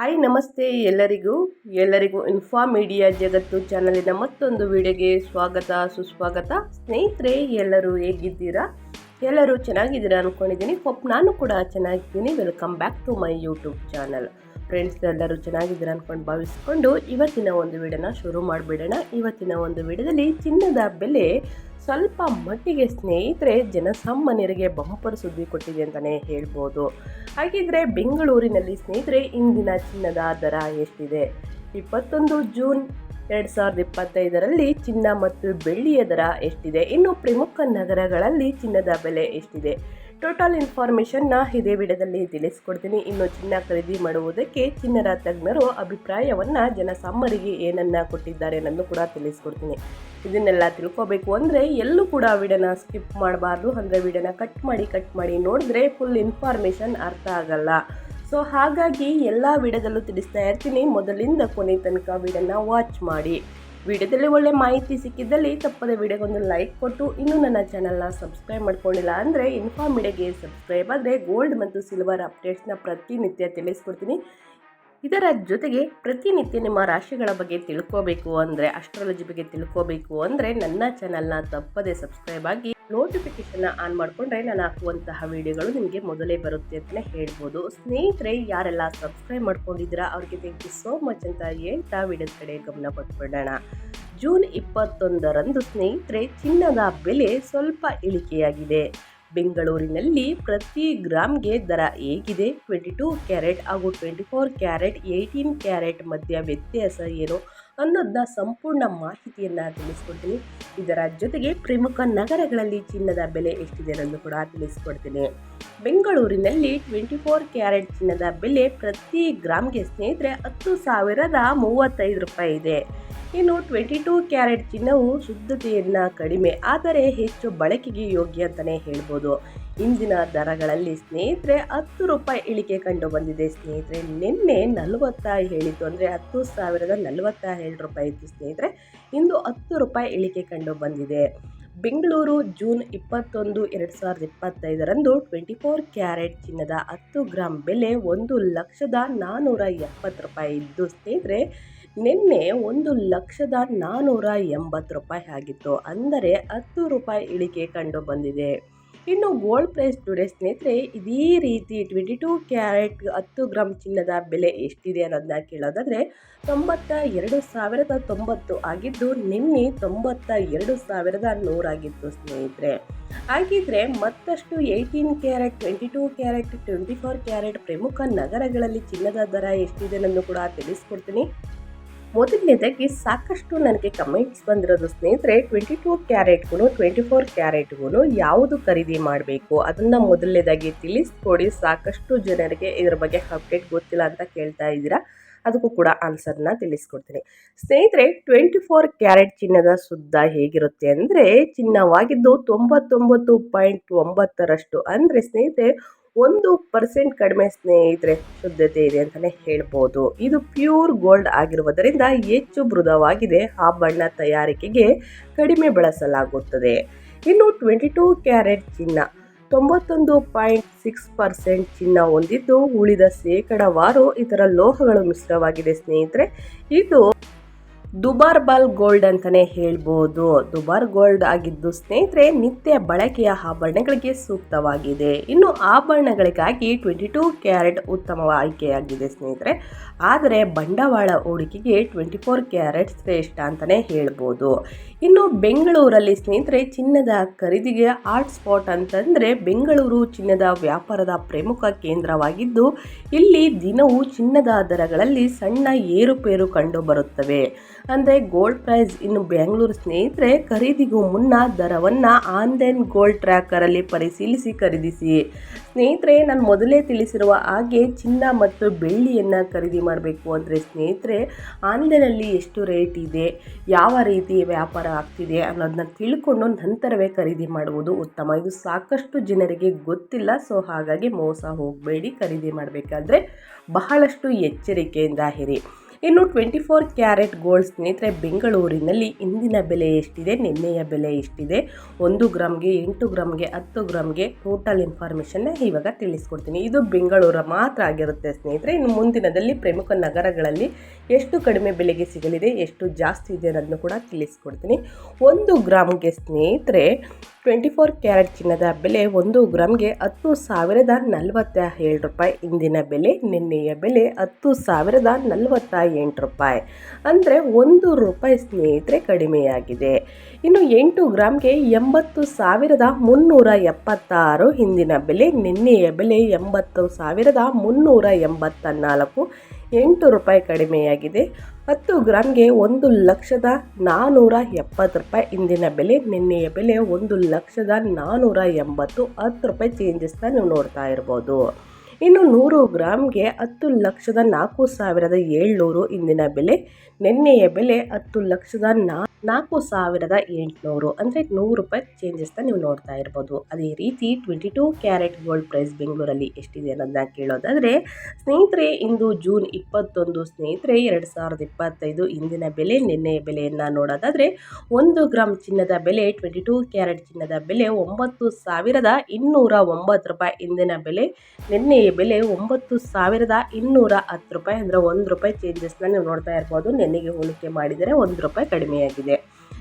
Hi ನಮಸ್ತೆ ಎಲ್ಲರಿಗೂ. ಎಲ್ಲರಿಗೂ ಇನ್ಫಾ ಮೀಡಿಯಾ ಜಗತ್ತು ಚಾನಲಿನ ಮತ್ತೊಂದು ವಿಡಿಯೋಗೆ ಸ್ವಾಗತ, ಸುಸ್ವಾಗತ. ಸ್ನೇಹಿತರೆ, ಎಲ್ಲರೂ ಹೇಗಿದ್ದೀರಾ? ಎಲ್ಲರೂ ಚೆನ್ನಾಗಿದ್ದೀರಾ ಅಂದ್ಕೊಂಡಿದ್ದೀನಿ ಹೋಪ್ ನಾನು ಕೂಡ ಚೆನ್ನಾಗಿದ್ದೀನಿ. Welcome back to my YouTube channel friends ಎಲ್ಲರೂ ಚೆನ್ನಾಗಿದ್ದೀರ ಅಂದ್ಕೊಂಡು ಭಾವಿಸ್ಕೊಂಡು ಇವತ್ತಿನ ಒಂದು ವಿಡಿಯೋನ ಶುರು ಮಾಡಿಬಿಡೋಣ. ಇವತ್ತಿನ ಒಂದು ವಿಡಿಯೋದಲ್ಲಿ ಚಿನ್ನದ ಬೆಲೆ ಸ್ವಲ್ಪ ಮಟ್ಟಿಗೆ ಸ್ನೇಹಿತರೆ ಜನಸಾಮಾನ್ಯರಿಗೆ ಬಂಪರ್ ಸುದ್ದಿ ಕೊಟ್ಟಿದೆ ಅಂತಲೇ ಹೇಳ್ಬೋದು. ಹಾಗಿದ್ರೆ ಬೆಂಗಳೂರಿನಲ್ಲಿ ಸ್ನೇಹಿತರೆ ಇಂದಿನ ಚಿನ್ನದ ದರ ಎಷ್ಟಿದೆ? ಇಪ್ಪತ್ತೊಂದು ಜೂನ್ ಎರಡು ಸಾವಿರದ ಇಪ್ಪತ್ತೈದರಲ್ಲಿ ಚಿನ್ನ ಮತ್ತು ಬೆಳ್ಳಿಯ ದರ ಎಷ್ಟಿದೆ? ಇನ್ನು ಪ್ರಮುಖ ನಗರಗಳಲ್ಲಿ ಚಿನ್ನದ ಬೆಲೆ ಎಷ್ಟಿದೆ? ಟೋಟಲ್ ಇನ್ಫಾರ್ಮೇಷನ್ನ ಇದೇ ವಿಡಿಯೋದಲ್ಲಿ ತಿಳಿಸ್ಕೊಡ್ತೀನಿ. ಇನ್ನು ಚಿನ್ನ ಖರೀದಿ ಮಾಡುವುದಕ್ಕೆ ಚಿನ್ನರ ತಜ್ಞರು ಅಭಿಪ್ರಾಯವನ್ನು ಜನಸಾಮಾನ್ಯರಿಗೆ ಏನನ್ನ ಕೊಟ್ಟಿದ್ದಾರೆ ಅನ್ನೋದು ಕೂಡ ತಿಳಿಸ್ಕೊಡ್ತೀನಿ. ಇದನ್ನೆಲ್ಲ ತಿಳ್ಕೊಬೇಕು ಅಂದರೆ ಎಲ್ಲೂ ಕೂಡ ವಿಡಿಯೋನ ಸ್ಕಿಪ್ ಮಾಡಬಾರ್ದು. ಅಂದರೆ ವಿಡಿಯೋನ ಕಟ್ ಮಾಡಿ ಕಟ್ ಮಾಡಿ ನೋಡಿದ್ರೆ ಫುಲ್ ಇನ್ಫಾರ್ಮೇಷನ್ ಅರ್ಥ ಆಗಲ್ಲ. ಸೊ ಹಾಗಾಗಿ ಎಲ್ಲ ವಿಡಿಯೋದಲ್ಲೂ ತಿಳಿಸ್ತಾ ಇರ್ತೀನಿ. ಮೊದಲಿಂದ ಕೊನೆ ತನಕ ವಿಡಿಯೋನ ವಾಚ್ ಮಾಡಿ. ವಿಡಿಯೋದಲ್ಲಿ ಒಳ್ಳೆ ಮಾಹಿತಿ ಸಿಕ್ಕಿದ್ದಲ್ಲಿ ತಪ್ಪದೆ ವಿಡಿಯೋಗೊಂದು ಲೈಕ್ ಕೊಟ್ಟು ಇನ್ನೂ ನನ್ನ ಚಾನಲ್ನ ಸಬ್ಸ್ಕ್ರೈಬ್ ಮಾಡ್ಕೊಂಡಿಲ್ಲ ಅಂದರೆ ಇನ್ಫಾರ್ಮ್ ಮೀಡಿಯಾಗೆ ಸಬ್ಸ್ಕ್ರೈಬ್ ಆದರೆ ಗೋಲ್ಡ್ ಮತ್ತು ಸಿಲ್ವರ್ ಅಪ್ಡೇಟ್ಸ್ನ ಪ್ರತಿನಿತ್ಯ ತಿಳಿಸ್ಕೊಡ್ತೀನಿ. ಇದರ ಜೊತೆಗೆ ಪ್ರತಿನಿತ್ಯ ನಿಮ್ಮ ರಾಶಿಗಳ ಬಗ್ಗೆ ತಿಳ್ಕೋಬೇಕು ಅಂದರೆ ಅಸ್ಟ್ರಾಲಜಿ ಬಗ್ಗೆ ತಿಳ್ಕೋಬೇಕು ಅಂದರೆ ನನ್ನ ಚಾನಲ್ನ ತಪ್ಪದೆ ಸಬ್ಸ್ಕ್ರೈಬ್ ಆಗಿ ನೋಟಿಫಿಕೇಶನ್ನ ಆನ್ ಮಾಡಿಕೊಂಡ್ರೆ ನಾನು ಹಾಕುವಂತಹ ವಿಡಿಯೋಗಳು ನಿಮಗೆ ಮೊದಲೇ ಬರುತ್ತೆ ಅಂತಲೇ ಹೇಳ್ಬೋದು. ಸ್ನೇಹಿತರೆ, ಯಾರೆಲ್ಲ ಸಬ್ಸ್ಕ್ರೈಬ್ ಮಾಡ್ಕೊಂಡಿದ್ದೀರಾ, ಅವ್ರಿಗೆ ಥ್ಯಾಂಕ್ ಯು ಸೋ ಮಚ್ ಅಂತ ಹೇಳ್ತಾ ವಿಡಿಯೋದ ಕಡೆ ಗಮನ ಕೊಟ್ಬಿಡೋಣ. ಜೂನ್ ಇಪ್ಪತ್ತೊಂದರಂದು ಸ್ನೇಹಿತರೆ, ಚಿನ್ನದ ಬೆಲೆ ಸ್ವಲ್ಪ ಇಳಿಕೆಯಾಗಿದೆ. ಬೆಂಗಳೂರಿನಲ್ಲಿ ಪ್ರತಿ ಗ್ರಾಮ್ಗೆ ದರ ಹೇಗಿದೆ ಟ್ವೆಂಟಿ ಟೂ ಕ್ಯಾರೆಟ್ ಹಾಗೂ twenty four carat eighteen carat ಮಧ್ಯ ವ್ಯತ್ಯಾಸ ಏನು? ಅನ್ನೋದನ್ನ ಸಂಪೂರ್ಣ ಮಾಹಿತಿಯನ್ನು ತಿಳಿಸ್ಕೊಡ್ತೀನಿ. ಇದರ ಜೊತೆಗೆ ಪ್ರಮುಖ ನಗರಗಳಲ್ಲಿ ಚಿನ್ನದ ಬೆಲೆ ಎಷ್ಟಿದೆ ಅನ್ನೋದು ಕೂಡ ತಿಳಿಸ್ಕೊಡ್ತೀನಿ. ಬೆಂಗಳೂರಿನಲ್ಲಿ ಟ್ವೆಂಟಿ ಫೋರ್ ಕ್ಯಾರೆಟ್ ಚಿನ್ನದ ಬೆಲೆ ಪ್ರತಿ ಗ್ರಾಮ್ಗೆ ಸ್ನೇಹಿತರೆ ಹತ್ತು ಸಾವಿರದ ಮೂವತ್ತೈದು ರೂಪಾಯಿ ಇದೆ. ಇನ್ನು ಟ್ವೆಂಟಿ ಟೂ ಕ್ಯಾರೆಟ್ ಚಿನ್ನವು ಶುದ್ಧತೆಯನ್ನು ಕಡಿಮೆ, ಆದರೆ ಹೆಚ್ಚು ಬಳಕೆಗೆ ಯೋಗ್ಯ ಅಂತಲೇ ಹೇಳ್ಬೋದು. ಇಂದಿನ ದರಗಳಲ್ಲಿ ಸ್ನೇಹಿತರೆ ಹತ್ತು ರೂಪಾಯಿ ಇಳಿಕೆ ಕಂಡು ಬಂದಿದೆ. ಸ್ನೇಹಿತರೆ, ನಿನ್ನೆ ನಲವತ್ತ ಹೇಳಿತ್ತು ಅಂದರೆ ಹತ್ತು ಸಾವಿರದ ನಲವತ್ತ ಏಳು ರೂಪಾಯಿ ಇತ್ತು ಸ್ನೇಹಿತರೆ. ಇಂದು ಹತ್ತು ರೂಪಾಯಿ ಇಳಿಕೆ ಕಂಡು ಬಂದಿದೆ. ಬೆಂಗಳೂರು ಜೂನ್ ಇಪ್ಪತ್ತೊಂದು ಎರಡು ಸಾವಿರದ ಇಪ್ಪತ್ತೈದರಂದು ಟ್ವೆಂಟಿ ಫೋರ್ ಕ್ಯಾರೆಟ್ ಚಿನ್ನದ ಹತ್ತು ಗ್ರಾಮ್ ಬೆಲೆ ಒಂದು ಲಕ್ಷದ ನಾನ್ನೂರ ಎಪ್ಪತ್ತು ರೂಪಾಯಿ ಇದ್ದು ಸ್ನೇಹಿತರೆ, ನಿನ್ನೆ ಒಂದು ಲಕ್ಷದ ನಾನ್ನೂರ ಎಂಬತ್ತು ರೂಪಾಯಿ ಆಗಿತ್ತು. ಅಂದರೆ ಹತ್ತು ರೂಪಾಯಿ ಇಳಿಕೆ ಕಂಡು ಬಂದಿದೆ. ಇನ್ನು ಗೋಲ್ಡ್ ಪ್ರೈಸ್ ಟುಡೇ ಸ್ನೇಹಿತರೆ, ಇದೇ ರೀತಿ ಟ್ವೆಂಟಿ ಟೂ ಕ್ಯಾರೆಟ್ ಹತ್ತು ಗ್ರಾಮ್ ಚಿನ್ನದ ಬೆಲೆ ಎಷ್ಟಿದೆ ಅನ್ನೋದನ್ನ ಕೇಳೋದಾದರೆ ತೊಂಬತ್ತ ಎರಡು ಸಾವಿರದ ತೊಂಬತ್ತು ಆಗಿದ್ದು, ನಿನ್ನೆ ತೊಂಬತ್ತ ಎರಡು ಸಾವಿರದ ನೂರಾಗಿತ್ತು ಸ್ನೇಹಿತರೆ. ಹಾಗಿದ್ರೆ ಮತ್ತಷ್ಟು eighteen carat twenty two carat twenty four carat ಪ್ರಮುಖ ನಗರಗಳಲ್ಲಿ ಚಿನ್ನದ ದರ ಎಷ್ಟಿದೆ ಅನ್ನೋದು ಕೂಡ ತಿಳಿಸ್ಕೊಡ್ತೀನಿ. ಮೊದಲನೇದಾಗಿ ಸಾಕಷ್ಟು ನನಗೆ ಕಮೆಂಟ್ಸ್ ಬಂದಿರೋದು ಸ್ನೇಹಿತರೆ ಟ್ವೆಂಟಿ ಟು ಕ್ಯಾರೆಟ್ಗೂ ಟ್ವೆಂಟಿ ಫೋರ್ ಕ್ಯಾರೆಟ್ಗೂ ಯಾವುದು ಖರೀದಿ ಮಾಡಬೇಕು? ಅದನ್ನು ಮೊದಲನೇದಾಗಿ ತಿಳಿಸ್ಕೊಡಿ. ಸಾಕಷ್ಟು ಜನರಿಗೆ ಇದ್ರ ಬಗ್ಗೆ ಅಪ್ಡೇಟ್ ಗೊತ್ತಿಲ್ಲ ಅಂತ ಕೇಳ್ತಾ ಇದ್ದೀರಾ? ಅದಕ್ಕೂ ಕೂಡ ಆನ್ಸರ್ನ ತಿಳಿಸ್ಕೊಡ್ತೀನಿ. ಸ್ನೇಹಿತರೆ ಟ್ವೆಂಟಿ ಫೋರ್ ಕ್ಯಾರೆಟ್ ಚಿನ್ನದ ಸುದ್ದ ಹೇಗಿರುತ್ತೆ ಅಂದರೆ, ಚಿನ್ನವಾಗಿದ್ದು ತೊಂಬತ್ತೊಂಬತ್ತು ಪಾಯಿಂಟ್ ಒಂಬತ್ತರಷ್ಟು. ಅಂದರೆ ಸ್ನೇಹಿತರೆ ಒಂದು ಪರ್ಸೆಂಟ್ ಕಡಿಮೆ ಸ್ನೇಹಿತರೆ ಶುದ್ಧತೆ ಇದೆ ಅಂತಲೇ ಹೇಳ್ಬೋದು. ಇದು ಪ್ಯೂರ್ ಗೋಲ್ಡ್ ಆಗಿರುವುದರಿಂದ ಹೆಚ್ಚು ಮೃದವಾಗಿದೆ. ಆ ಬಣ್ಣ ತಯಾರಿಕೆಗೆ ಕಡಿಮೆ ಬಳಸಲಾಗುತ್ತದೆ. ಇನ್ನು ಟ್ವೆಂಟಿ ಟೂ ಕ್ಯಾರೆಟ್ ಚಿನ್ನ, ತೊಂಬತ್ತೊಂದು ಪಾಯಿಂಟ್ ಸಿಕ್ಸ್ ಪರ್ಸೆಂಟ್ ಚಿನ್ನ ಹೊಂದಿದ್ದು ಉಳಿದ ಶೇಕಡಾವಾರು ಇತರ ಲೋಹಗಳು ಮಿಶ್ರವಾಗಿದೆ ಸ್ನೇಹಿತರೆ. ಇದು ದುಬಾರ್ ಬಾಲ್ ಗೋಲ್ಡ್ ಅಂತಲೇ ಹೇಳ್ಬೋದು. ದುಬಾರ್ ಗೋಲ್ಡ್ ಆಗಿದ್ದು ಸ್ನೇಹಿತರೆ, ನಿತ್ಯ ಬಳಕೆಯ ಆಭರಣಗಳಿಗೆ ಸೂಕ್ತವಾಗಿದೆ. ಇನ್ನು ಆಭರಣಗಳಿಗಾಗಿ ಟ್ವೆಂಟಿ ಟೂ ಕ್ಯಾರೆಟ್ ಉತ್ತಮ ಆಯ್ಕೆಯಾಗಿದೆ ಸ್ನೇಹಿತರೆ. ಆದರೆ ಬಂಡವಾಳ ಹೂಡಿಕೆಗೆ ಟ್ವೆಂಟಿ ಫೋರ್ ಕ್ಯಾರೆಟ್ ಶ್ರೇಷ್ಠ ಅಂತಲೇ ಹೇಳ್ಬೋದು. ಇನ್ನು ಬೆಂಗಳೂರಲ್ಲಿ ಸ್ನೇಹಿತರೆ, ಚಿನ್ನದ ಖರೀದಿಗೆ ಆರ್ಟ್ ಸ್ಪಾಟ್ ಅಂತಂದರೆ ಬೆಂಗಳೂರು ಚಿನ್ನದ ವ್ಯಾಪಾರದ ಪ್ರಮುಖ ಕೇಂದ್ರವಾಗಿದ್ದು, ಇಲ್ಲಿ ದಿನವೂ ಚಿನ್ನದ ದರಗಳಲ್ಲಿ ಸಣ್ಣ ಏರುಪೇರು ಕಂಡು ಬರುತ್ತವೆ ಅಂದರೆ ಗೋಲ್ಡ್ ಪ್ರೈಸ್ ಇನ್ನು ಬೆಂಗಳೂರು ಸ್ನೇಹಿತರೆ, ಖರೀದಿಗೂ ಮುನ್ನ ದರವನ್ನು ಆನ್ಲೈನ್ ಗೋಲ್ಡ್ ಟ್ರ್ಯಾಕರಲ್ಲಿ ಪರಿಶೀಲಿಸಿ ಖರೀದಿಸಿ. ಸ್ನೇಹಿತರೆ, ನಾನು ಮೊದಲೇ ತಿಳಿಸಿರುವ ಹಾಗೆ ಚಿನ್ನ ಮತ್ತು ಬೆಳ್ಳಿಯನ್ನು ಖರೀದಿ ಮಾಡಬೇಕು ಅಂದರೆ ಸ್ನೇಹಿತರೆ, ಆನ್ಲೈನಲ್ಲಿ ಎಷ್ಟು ರೇಟ್ ಇದೆ, ಯಾವ ರೀತಿ ವ್ಯಾಪಾರ ಆಗ್ತಿದೆ ಅನ್ನೋದನ್ನ ತಿಳ್ಕೊಂಡು ನಂತರವೇ ಖರೀದಿ ಮಾಡುವುದು ಉತ್ತಮ. ಇದು ಸಾಕಷ್ಟು ಜನರಿಗೆ ಗೊತ್ತಿಲ್ಲ, ಸೊ ಹಾಗಾಗಿ ಮೋಸ ಹೋಗಬೇಡಿ. ಖರೀದಿ ಮಾಡಬೇಕಾದ್ರೆ ಬಹಳಷ್ಟು ಎಚ್ಚರಿಕೆಯಿಂದ ಇರಿ. ಇನ್ನು ಟ್ವೆಂಟಿ ಫೋರ್ ಕ್ಯಾರೆಟ್ ಗೋಲ್ಡ್ ಸ್ನೇಹಿತರೆ, ಬೆಂಗಳೂರಿನಲ್ಲಿ ಇಂದಿನ ಬೆಲೆ ಎಷ್ಟಿದೆ, ನಿನ್ನೆಯ ಬೆಲೆ ಎಷ್ಟಿದೆ? ಒಂದು ಗ್ರಾಮ್ಗೆ ಎಂಟು ಗ್ರಾಮ್ಗೆ ಹತ್ತು ಗ್ರಾಮ್ಗೆ ಟೋಟಲ್ ಇನ್ಫಾರ್ಮೇಷನ್ನ ಇವಾಗ ತಿಳಿಸ್ಕೊಡ್ತೀನಿ. ಇದು ಬೆಂಗಳೂರ ಮಾತ್ರ ಆಗಿರುತ್ತೆ ಸ್ನೇಹಿತರೆ. ಇನ್ನು ಮುಂದಿನದಲ್ಲಿ ಪ್ರಮುಖ ನಗರಗಳಲ್ಲಿ ಎಷ್ಟು ಕಡಿಮೆ ಬೆಲೆಗೆ ಸಿಗಲಿದೆ, ಎಷ್ಟು ಜಾಸ್ತಿ ಇದೆ ಅನ್ನೋದನ್ನು ಕೂಡ ತಿಳಿಸ್ಕೊಡ್ತೀನಿ. ಒಂದು ಗ್ರಾಮ್ಗೆ ಸ್ನೇಹಿತರೆ ಟ್ವೆಂಟಿ ಫೋರ್ ಕ್ಯಾರೆಟ್ ಚಿನ್ನದ ಬೆಲೆ ಒಂದು ಗ್ರಾಮ್ಗೆ ಹತ್ತು ಸಾವಿರದ ನಲವತ್ತ ಏಳು ರೂಪಾಯಿ. ಇಂದಿನ ಬೆಲೆ, ನಿನ್ನೆಯ ಬೆಲೆ ಹತ್ತು ಸಾವಿರದ ನಲವತ್ತ ಎಂಟು ರೂಪಾಯಿ. ಅಂದರೆ ಒಂದು ರೂಪಾಯಿ ಸ್ನೇಹಿತರೆ ಕಡಿಮೆಯಾಗಿದೆ. ಇನ್ನು ಎಂಟು ಗ್ರಾಮ್ಗೆ ಎಂಬತ್ತು ಸಾವಿರದ ಮುನ್ನೂರ ಎಪ್ಪತ್ತಾರು. ಹಿಂದಿನ ಬೆಲೆ, ನಿನ್ನೆಯ ಬೆಲೆ ಎಂಬತ್ತು ಸಾವಿರದ ಮುನ್ನೂರ ಎಂಬತ್ತ ನಾಲ್ಕು. ಎಂಟು ರೂಪಾಯಿ ಕಡಿಮೆಯಾಗಿದೆ. ಹತ್ತು ಗ್ರಾಮ್ಗೆ ಒಂದು ಲಕ್ಷದ ನಾನ್ನೂರ ಎಪ್ಪತ್ತು ರೂಪಾಯಿ. ಇಂದಿನ ಬೆಲೆ, ನಿನ್ನೆಯ ಬೆಲೆ ಒಂದು ಲಕ್ಷದ ನಾನ್ನೂರ ಎಂಬತ್ತು. ಹತ್ತು ರೂಪಾಯಿ ಚೇಂಜಸ್ನ ನೀವು ನೋಡ್ತಾ ಇರ್ಬೋದು. ಇನ್ನು ನೂರು ಗ್ರಾಮ್ಗೆ ಹತ್ತು ಲಕ್ಷದ ನಾಲ್ಕು ಸಾವಿರದ ಏಳ್ನೂರು. ಇಂದಿನ ಬೆಲೆ, ನಿನ್ನೆಯ ಬೆಲೆ ಹತ್ತು ಲಕ್ಷದ ನಾ ನಾಲ್ಕು ಸಾವಿರದ ಎಂಟುನೂರು ಅಂದರೆ ನೂರು ರೂಪಾಯಿ ಚೇಂಜಸ್ನ ನೀವು ನೋಡ್ತಾ ಇರ್ಬೋದು. ಅದೇ ರೀತಿ twenty two carat gold price ಬೆಂಗಳೂರಲ್ಲಿ ಎಷ್ಟಿದೆ ಅನ್ನೋದನ್ನ ಕೇಳೋದಾದರೆ, ಸ್ನೇಹಿತರೆ, ಇಂದು ಜೂನ್ ಇಪ್ಪತ್ತೊಂದು ಸ್ನೇಹಿತರೆ, ಎರಡು ಸಾವಿರದ ಇಪ್ಪತ್ತೈದು ಇಂದಿನ ಬೆಲೆ ನಿನ್ನೆಯ ಬೆಲೆಯನ್ನು ನೋಡೋದಾದರೆ, ಒಂದು ಗ್ರಾಮ್ ಚಿನ್ನದ ಬೆಲೆ ಟ್ವೆಂಟಿ ಟೂ ಕ್ಯಾರೆಟ್ ಚಿನ್ನದ ಬೆಲೆ, ಒಂಬತ್ತು ಸಾವಿರದ ಇನ್ನೂರ ಒಂಬತ್ತು ರೂಪಾಯಿ. ಇಂದಿನ ಬೆಲೆ ನಿನ್ನೆಯ ಬೆಲೆ ಒಂಬತ್ತು ಸಾವಿರದ ಇನ್ನೂರ ಹತ್ತು ರೂಪಾಯಿ. ಅಂದರೆ ಒಂದು ರೂಪಾಯಿ ಚೇಂಜಸ್ನ ನೀವು ನೋಡ್ತಾ ಇರ್ಬೋದು. ನಿನ್ನೆಗೆ ಹೋಲಿಕೆ ಮಾಡಿದರೆ ಒಂದು ರೂಪಾಯಿ ಕಡಿಮೆಯಾಗಿದೆ.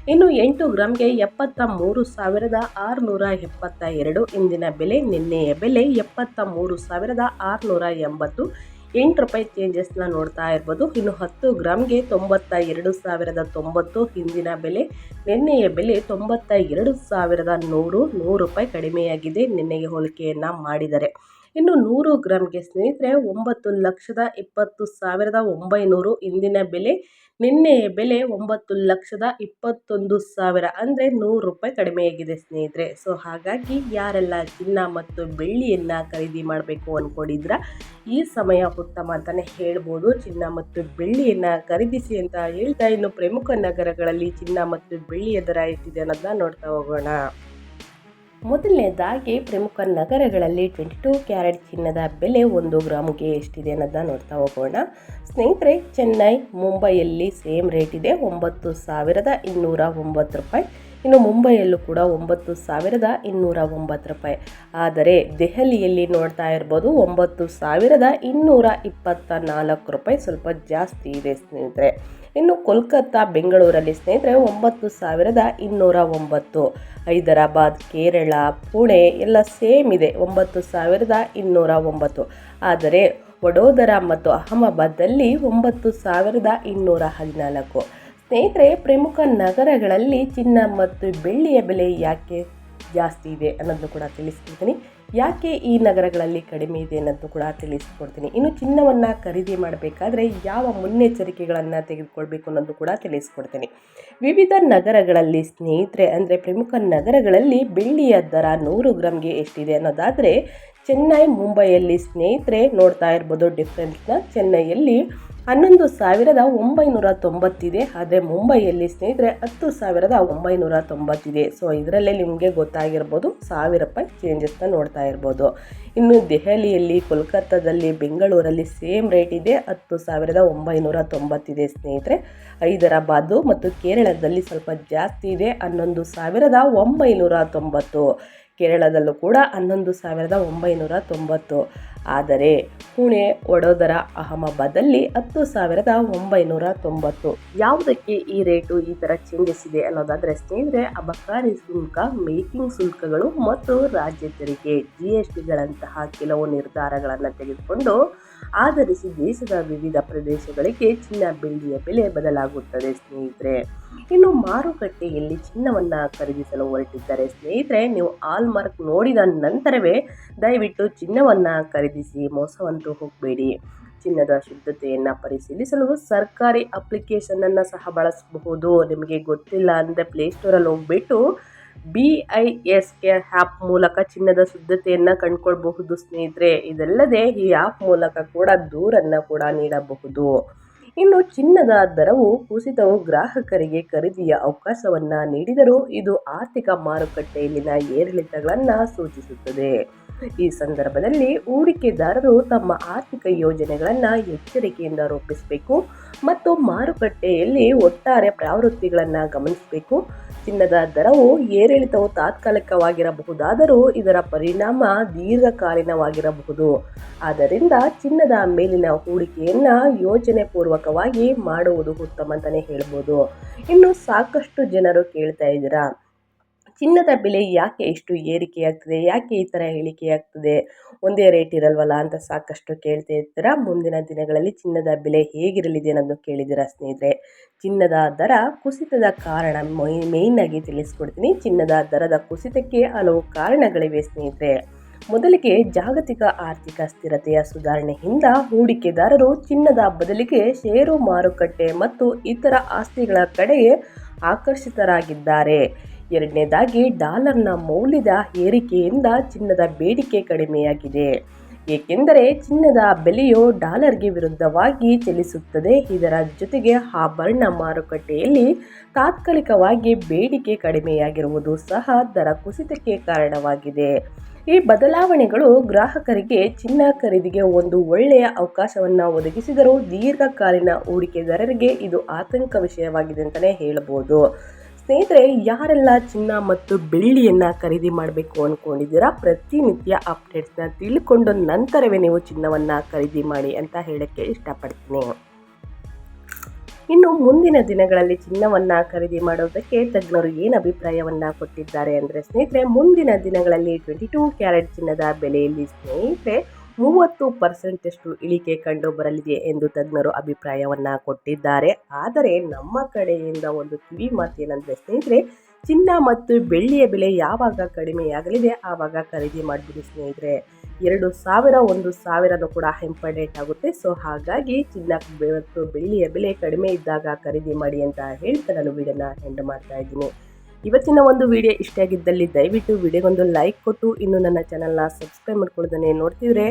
ಇನ್ನು ಎಂಟು ಗ್ರಾಮ್ಗೆ ಎಪ್ಪತ್ತ ಮೂರು ಸಾವಿರದ ಆರುನೂರ ಎಪ್ಪತ್ತ ಎರಡು ಇಂದಿನ ಬೆಲೆ ನಿನ್ನೆಯ ಬೆಲೆ ಎಪ್ಪತ್ತ ಮೂರು ಸಾವಿರದ ಆರುನೂರ ಎಂಬತ್ತು. ಎಂಟು ರೂಪಾಯಿ ಚೇಂಜಸ್ನ ನೋಡ್ತಾ ಇರ್ಬೋದು. ಇನ್ನು ಹತ್ತು ಗ್ರಾಮ್ಗೆ ತೊಂಬತ್ತ ಎರಡು ಸಾವಿರದ ತೊಂಬತ್ತು ಹಿಂದಿನ ಬೆಲೆ ನಿನ್ನೆಯ ಬೆಲೆ ತೊಂಬತ್ತ ಎರಡು ಸಾವಿರದ ನೂರು ನೂರು ರೂಪಾಯಿ ಕಡಿಮೆಯಾಗಿದೆ ನಿನ್ನೆಗೆ ಹೋಲಿಕೆಯನ್ನು ಮಾಡಿದರೆ. ಇನ್ನು ನೂರು ಗ್ರಾಮ್ಗೆ ಸ್ನೇಹಿತರೆ, ಒಂಬತ್ತು ಲಕ್ಷದ ಇಪ್ಪತ್ತು ಸಾವಿರದ ಒಂಬೈನೂರು, ಇಂದಿನ ಬೆಲೆ ನಿನ್ನೆಯ ಬೆಲೆ ಒಂಬತ್ತು ಲಕ್ಷದ ಇಪ್ಪತ್ತೊಂದು ಸಾವಿರ ಅಂದರೆ ನೂರು ರೂಪಾಯಿ ಕಡಿಮೆಯಾಗಿದೆ ಸ್ನೇಹಿತರೆ. ಸೊ ಹಾಗಾಗಿ ಯಾರೆಲ್ಲ ಚಿನ್ನ ಮತ್ತು ಬೆಳ್ಳಿಯನ್ನು ಖರೀದಿ ಮಾಡಬೇಕು ಅಂದ್ಕೊಂಡಿದ್ರ ಈ ಸಮಯ ಉತ್ತಮ ಅಂತಲೇ ಹೇಳ್ಬೋದು. ಚಿನ್ನ ಮತ್ತು ಬೆಳ್ಳಿಯನ್ನು ಖರೀದಿಸಿ ಅಂತ ಹೇಳ್ತಾ ಇನ್ನು ಪ್ರಮುಖ ನಗರಗಳಲ್ಲಿ ಚಿನ್ನ ಮತ್ತು ಬೆಳ್ಳಿಯ ದರ ಎಷ್ಟಿದೆ ಅನ್ನೋದನ್ನ ನೋಡ್ತಾ ಹೋಗೋಣ. ಮೊದಲನೇದಾಗಿ ಪ್ರಮುಖ ನಗರಗಳಲ್ಲಿ ಟ್ವೆಂಟಿ ಟೂ ಕ್ಯಾರೆಟ್ ಚಿನ್ನದ ಬೆಲೆ ಒಂದು ಗ್ರಾಮ್ಗೆ ಎಷ್ಟಿದೆ ಅನ್ನೋದನ್ನ ನೋಡ್ತಾ ಹೋಗೋಣ. ಸ್ನೇಹಿತರೆ, ಚೆನ್ನೈ, ಮುಂಬೈಯಲ್ಲಿ ಸೇಮ್ ರೇಟ್ ಇದೆ, ಒಂಬತ್ತು ಸಾವಿರದ ಇನ್ನೂರ ಒಂಬತ್ತು ರೂಪಾಯಿ. ಇನ್ನು ಮುಂಬೈಯಲ್ಲೂ ಕೂಡ ಒಂಬತ್ತು ಸಾವಿರದ ಇನ್ನೂರ ಒಂಬತ್ತು ರೂಪಾಯಿ. ಆದರೆ ದೆಹಲಿಯಲ್ಲಿ ನೋಡ್ತಾ ಇರ್ಬೋದು, ಒಂಬತ್ತು ಸಾವಿರದ ಇನ್ನೂರ ಇಪ್ಪತ್ತ ನಾಲ್ಕು ರೂಪಾಯಿ ಸ್ವಲ್ಪ ಜಾಸ್ತಿ ಇದೆ ಸ್ನೇಹಿತರೆ. ಇನ್ನು ಕೋಲ್ಕತ್ತಾ, ಬೆಂಗಳೂರಲ್ಲಿ ಸ್ನೇಹಿತರೆ ಒಂಬತ್ತು ಸಾವಿರದ ಇನ್ನೂರ ಒಂಬತ್ತು. ಹೈದರಾಬಾದ್, ಕೇರಳ, ಪುಣೆ ಎಲ್ಲ ಸೇಮ್ ಇದೆ, ಒಂಬತ್ತು ಸಾವಿರದ ಇನ್ನೂರ ಒಂಬತ್ತು. ಆದರೆ ವಡೋದರಾ ಮತ್ತು ಅಹಮದಾಬಾದಲ್ಲಿ ಒಂಬತ್ತು ಸಾವಿರದ ಇನ್ನೂರ ಹದಿನಾಲ್ಕು. ಸ್ನೇಹಿತರೆ, ಪ್ರಮುಖ ನಗರಗಳಲ್ಲಿ ಚಿನ್ನ ಮತ್ತು ಬೆಳ್ಳಿಯ ಬೆಲೆ ಯಾಕೆ ಜಾಸ್ತಿ ಇದೆ ಅನ್ನೋದನ್ನು ಕೂಡ ತಿಳಿಸ್ಕೊಡ್ತೀನಿ. ಯಾಕೆ ಈ ನಗರಗಳಲ್ಲಿ ಕಡಿಮೆ ಇದೆ ಅನ್ನೋದು ಕೂಡ ತಿಳಿಸ್ಕೊಡ್ತೀನಿ. ಇನ್ನು ಚಿನ್ನವನ್ನು ಖರೀದಿ ಮಾಡಬೇಕಾದ್ರೆ ಯಾವ ಮುನ್ನೆಚ್ಚರಿಕೆಗಳನ್ನು ತೆಗೆದುಕೊಳ್ಬೇಕು ಅನ್ನೋದು ಕೂಡ ತಿಳಿಸ್ಕೊಡ್ತೀನಿ. ವಿವಿಧ ನಗರಗಳಲ್ಲಿ ಸ್ನೇಹಿತರೆ, ಅಂದರೆ ಪ್ರಮುಖ ನಗರಗಳಲ್ಲಿ ಬೆಳ್ಳಿಯ ದರ ನೂರು ಗ್ರಾಮ್ಗೆ ಎಷ್ಟಿದೆ ಅನ್ನೋದಾದರೆ, ಚೆನ್ನೈ, ಮುಂಬೈಯಲ್ಲಿ ಸ್ನೇಹಿತರೆ ನೋಡ್ತಾ ಇರ್ಬೋದು ಡಿಫ್ರೆನ್ಸ್ನ ಚೆನ್ನೈಯಲ್ಲಿ ಹನ್ನೊಂದು ಸಾವಿರದ ಒಂಬೈನೂರ ತೊಂಬತ್ತಿದೆ, ಆದರೆ ಮುಂಬೈಯಲ್ಲಿ ಸ್ನೇಹಿತರೆ ಹತ್ತು ಸಾವಿರದ ಒಂಬೈನೂರ ತೊಂಬತ್ತಿದೆ. ಸೊ ಇದರಲ್ಲೇ ನಿಮಗೆ ಗೊತ್ತಾಗಿರ್ಬೋದು ಸಾವಿರ ರೂಪಾಯಿ ಚೇಂಜಸ್ನ ನೋಡ್ತಾ ಇರ್ಬೋದು. ಇನ್ನು ದೆಹಲಿಯಲ್ಲಿ ಕೋಲ್ಕತ್ತಾದಲ್ಲಿ ಬೆಂಗಳೂರಲ್ಲಿ ಸೇಮ್ ರೇಟ್ ಇದೆ, ಹತ್ತು ಸಾವಿರದ ಒಂಬೈನೂರ ತೊಂಬತ್ತಿದೆ ಸ್ನೇಹಿತರೆ. ಹೈದರಾಬಾದು ಮತ್ತು ಕೇರಳದಲ್ಲಿ ಸ್ವಲ್ಪ ಜಾಸ್ತಿ ಇದೆ, ಹನ್ನೊಂದು ಸಾವಿರದ ಒಂಬೈನೂರ ತೊಂಬತ್ತು. ಕೇರಳದಲ್ಲೂ ಕೂಡ ಹನ್ನೊಂದು ಸಾವಿರದ ಒಂಬೈನೂರ ತೊಂಬತ್ತು. ಆದರೆ ಪುಣೆ ವಡೋದರ ಅಹಮದಾಬಾದಲ್ಲಿ ಹತ್ತು ಸಾವಿರದ ಒಂಬೈನೂರ ತೊಂಬತ್ತು. ಯಾವುದಕ್ಕೆ ಈ ರೇಟು ಈ ಥರ ಚೇಂಜಸ್ ಇದೆ ಅನ್ನೋದಾದರೆ ಸ್ನೇಹಿತರೆ, ಅಬಕಾರಿ ಶುಲ್ಕ, ಮೇಕಿಂಗ್ ಶುಲ್ಕಗಳು ಮತ್ತು ರಾಜ್ಯ ತೆರಿಗೆ ಜಿ ಎಸ್ ಟಿಗಳಂತಹ ಕೆಲವು ನಿರ್ಧಾರಗಳನ್ನು ತೆಗೆದುಕೊಂಡು ಆಧರಿಸಿ ದೇಶದ ವಿವಿಧ ಪ್ರದೇಶಗಳಿಗೆ ಚಿನ್ನ ಬೆಳ್ಳಿಯ ಬೆಲೆ ಬದಲಾಗುತ್ತದೆ, ಸ್ನೇಹಿತರೆ. ಇನ್ನು ಮಾರುಕಟ್ಟೆಯಲ್ಲಿ ಚಿನ್ನವನ್ನು ಖರೀದಿಸಲು ಹೊರಟಿದ್ದಾರೆ, ಸ್ನೇಹಿತರೆ, ನೀವು ಮಾರ್ಕ್ ನೋಡಿದ ನಂತರವೇ ದಯವಿಟ್ಟು ಚಿನ್ನವನ್ನು ಖರೀದಿಸಿ ಮೋಸವಂತೂ ಹೋಗಬೇಡಿ. ಚಿನ್ನದ ಶುದ್ಧತೆಯನ್ನು ಪರಿಶೀಲಿಸಲು ಸರ್ಕಾರಿ ಅಪ್ಲಿಕೇಶನನ್ನು ಸಹ ಬಳಸಬಹುದು. ನಿಮಗೆ ಗೊತ್ತಿಲ್ಲ ಅಂದರೆ ಪ್ಲೇಸ್ಟೋರಲ್ಲಿ ಹೋಗ್ಬಿಟ್ಟು B I S K app ಮೂಲಕ ಚಿನ್ನದ ಶುದ್ಧತೆಯನ್ನು ಕಂಡುಕೊಳ್ಬಹುದು ಸ್ನೇಹಿತರೆ. ಇದಲ್ಲದೆ ಈ ಆ್ಯಪ್ ಮೂಲಕ ಕೂಡ ದೂರನ್ನು ಕೂಡ ನೀಡಬಹುದು. ಇನ್ನು ಚಿನ್ನದ ದರವು ಕುಸಿತವು ಗ್ರಾಹಕರಿಗೆ ಖರೀದಿಯ ಅವಕಾಶವನ್ನು ನೀಡಿದರೂ ಇದು ಆರ್ಥಿಕ ಮಾರುಕಟ್ಟೆಯಲ್ಲಿನ ಏರಿಳಿತಗಳನ್ನು ಸೂಚಿಸುತ್ತದೆ. ಈ ಸಂದರ್ಭದಲ್ಲಿ ಹೂಡಿಕೆದಾರರು ತಮ್ಮ ಆರ್ಥಿಕ ಯೋಜನೆಗಳನ್ನು ಎಚ್ಚರಿಕೆಯಿಂದ ರೂಪಿಸಬೇಕು ಮತ್ತು ಮಾರುಕಟ್ಟೆಯಲ್ಲಿ ಒಟ್ಟಾರೆ ಪ್ರವೃತ್ತಿಗಳನ್ನು ಗಮನಿಸಬೇಕು. ಚಿನ್ನದ ದರವು ಏರಿಳಿತವು ತಾತ್ಕಾಲಿಕವಾಗಿರಬಹುದಾದರೂ ಇದರ ಪರಿಣಾಮ ದೀರ್ಘಕಾಲೀನವಾಗಿರಬಹುದು. ಆದ್ದರಿಂದ ಚಿನ್ನದ ಮೇಲಿನ ಹೂಡಿಕೆಯನ್ನು ಯೋಜನೆ ಪೂರ್ವಕವಾಗಿ ಮಾಡುವುದು ಉತ್ತಮ ಅಂತಲೇ ಹೇಳ್ಬೋದು. ಇನ್ನು ಸಾಕಷ್ಟು ಜನರು ಕೇಳ್ತಾ ಇದ್ದೀರಾ? ಚಿನ್ನದ ಬೆಲೆ ಯಾಕೆ ಇಷ್ಟು ಏರಿಕೆಯಾಗ್ತದೆ? ಯಾಕೆ ಈ ಥರ ಇಳಿಕೆಯಾಗ್ತದೆ ಒಂದೇ ರೇಟ್ ಇರಲ್ವಲ್ಲ ಅಂತ ಸಾಕಷ್ಟು ಕೇಳ್ತಾ ಇರ್ತೀರ? ಮುಂದಿನ ದಿನಗಳಲ್ಲಿ ಚಿನ್ನದ ಬೆಲೆ ಹೇಗಿರಲಿದೆ ಅನ್ನೋದು ಕೇಳಿದ್ದೀರ ಸ್ನೇಹಿತರೆ? ಚಿನ್ನದ ದರ ಕುಸಿತದ ಕಾರಣ ಮೇಯ್ನ್ ಆಗಿ ತಿಳಿಸ್ಕೊಡ್ತೀನಿ. ಚಿನ್ನದ ದರದ ಕುಸಿತಕ್ಕೆ ಹಲವು ಕಾರಣಗಳಿವೆ ಸ್ನೇಹಿತರೆ. ಮೊದಲಿಗೆ ಜಾಗತಿಕ ಆರ್ಥಿಕ ಸ್ಥಿರತೆಯ ಸುಧಾರಣೆಯಿಂದ ಹೂಡಿಕೆದಾರರು ಚಿನ್ನದ ಬದಲಿಗೆ ಷೇರು ಮಾರುಕಟ್ಟೆ ಮತ್ತು ಇತರ ಆಸ್ತಿಗಳ ಕಡೆಗೆ ಆಕರ್ಷಿತರಾಗಿದ್ದಾರೆ. ಎರಡನೇದಾಗಿ ಡಾಲರ್ನ ಮೌಲ್ಯದ ಏರಿಕೆಯಿಂದ ಚಿನ್ನದ ಬೇಡಿಕೆ ಕಡಿಮೆಯಾಗಿದೆ. ಏಕೆಂದರೆ ಚಿನ್ನದ ಬೆಲೆಯು ಡಾಲರ್ಗೆ ವಿರುದ್ಧವಾಗಿ ಚಲಿಸುತ್ತದೆ. ಇದರ ಜೊತೆಗೆ ಆಭರಣ ಮಾರುಕಟ್ಟೆಯಲ್ಲಿ ತಾತ್ಕಾಲಿಕವಾಗಿ ಬೇಡಿಕೆ ಕಡಿಮೆಯಾಗಿರುವುದು ಸಹ ದರ ಕುಸಿತಕ್ಕೆ ಕಾರಣವಾಗಿದೆ. ಈ ಬದಲಾವಣೆಗಳು ಗ್ರಾಹಕರಿಗೆ ಚಿನ್ನ ಖರೀದಿಗೆ ಒಂದು ಒಳ್ಳೆಯ ಅವಕಾಶವನ್ನು ಒದಗಿಸಿದರೂ ದೀರ್ಘಕಾಲೀನ ಹೂಡಿಕೆದಾರರಿಗೆ ಇದು ಆತಂಕ ವಿಷಯವಾಗಿದೆ ಅಂತಲೇ ಹೇಳ್ಬೋದು ಸ್ನೇಹಿತರೆ, ಯಾರೆಲ್ಲ ಚಿನ್ನ ಮತ್ತು ಬೆಳ್ಳಿಯನ್ನು ಖರೀದಿ ಮಾಡಬೇಕು ಅಂದ್ಕೊಂಡಿದ್ದೀರಾ ಪ್ರತಿನಿತ್ಯ ಅಪ್ಡೇಟ್ಸ್ನ ತಿಳ್ಕೊಂಡು ನಂತರವೇ ನೀವು ಚಿನ್ನವನ್ನು ಖರೀದಿ ಮಾಡಿ ಅಂತ ಹೇಳೋಕ್ಕೆ ಇಷ್ಟಪಡ್ತೀನಿ. ಇನ್ನು ಮುಂದಿನ ದಿನಗಳಲ್ಲಿ ಚಿನ್ನವನ್ನು ಖರೀದಿ ಮಾಡೋದಕ್ಕೆ ತಜ್ಞರು ಏನು ಅಭಿಪ್ರಾಯವನ್ನು ಕೊಟ್ಟಿದ್ದಾರೆ ಅಂದರೆ, ಸ್ನೇಹಿತರೆ, ಮುಂದಿನ ದಿನಗಳಲ್ಲಿ ಟ್ವೆಂಟಿ ಟೂ ಕ್ಯಾರೆಟ್ ಚಿನ್ನದ ಬೆಲೆಯಲ್ಲಿ ಸ್ನೇಹಿತರೆ ಮೂವತ್ತು ಪರ್ಸೆಂಟಷ್ಟು ಇಳಿಕೆ ಕಂಡು ಬರಲಿದೆ ಎಂದು ತಜ್ಞರು ಅಭಿಪ್ರಾಯವನ್ನು ಕೊಟ್ಟಿದ್ದಾರೆ. ಆದರೆ ನಮ್ಮ ಕಡೆಯಿಂದ ಒಂದು ಕಿವಿ ಮಾತು ಏನಂದರೆ ಸ್ನೇಹಿತರೆ, ಚಿನ್ನ ಮತ್ತು ಬೆಳ್ಳಿಯ ಬೆಲೆ ಯಾವಾಗ ಕಡಿಮೆಯಾಗಲಿದೆ ಆವಾಗ ಖರೀದಿ ಮಾಡಿಬಿಡಿ ಸ್ನೇಹಿತರೆ. ಎರಡು ಸಾವಿರ, ಒಂದು ಸಾವಿರನೂ ಕೂಡ ಇಂಪಾರ್ಟೆಂಟ್ ಆಗುತ್ತೆ. ಸೊ ಹಾಗಾಗಿ ಚಿನ್ನ ಮತ್ತು ಬೆಳ್ಳಿಯ ಬೆಲೆ ಕಡಿಮೆ ಇದ್ದಾಗ ಖರೀದಿ ಮಾಡಿ ಅಂತ ಹೇಳ್ತಾ ನಾನು ವಿಡಿಯೋನ ಎಂಡ್ ಮಾಡ್ತಾ ಇದ್ದೀನಿ. ಇವತ್ತಿನ ಒಂದು ವಿಡಿಯೋ ಇಷ್ಟ ಆಗಿದ್ದಲ್ಲಿ ದಯವಿಟ್ಟು ವಿಡಿಯೋಗೊಂದು ಲೈಕ್ ಕೊಟ್ಟು, ಇನ್ನು ನನ್ನ ಚಾನಲ್ನ ಸಬ್ಸ್ಕ್ರೈಬ್ ಮಾಡ್ಕೊಳ್ಳೋದನ್ನೇ ನೋಡ್ತಿದ್ರೆ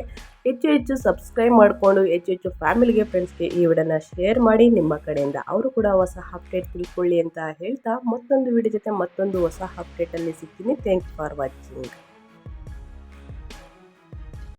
ಹೆಚ್ಚು ಹೆಚ್ಚು ಸಬ್ಸ್ಕ್ರೈಬ್ ಮಾಡಿಕೊಂಡು, ಹೆಚ್ಚು ಹೆಚ್ಚು ಫ್ಯಾಮಿಲಿಗೆ ಫ್ರೆಂಡ್ಸ್ಗೆ ಈ ವಿಡಿಯೋನ ಶೇರ್ ಮಾಡಿ, ನಿಮ್ಮ ಕಡೆಯಿಂದ ಅವರು ಕೂಡ ಹೊಸ ಅಪ್ಡೇಟ್ ತಿಳ್ಕೊಳ್ಳಿ ಅಂತ ಹೇಳ್ತಾ ಮತ್ತೊಂದು ವಿಡಿಯೋ ಜೊತೆ ಮತ್ತೊಂದು ಹೊಸ ಅಪ್ಡೇಟಲ್ಲಿ ಸಿಗ್ತೀನಿ. Thanks for watching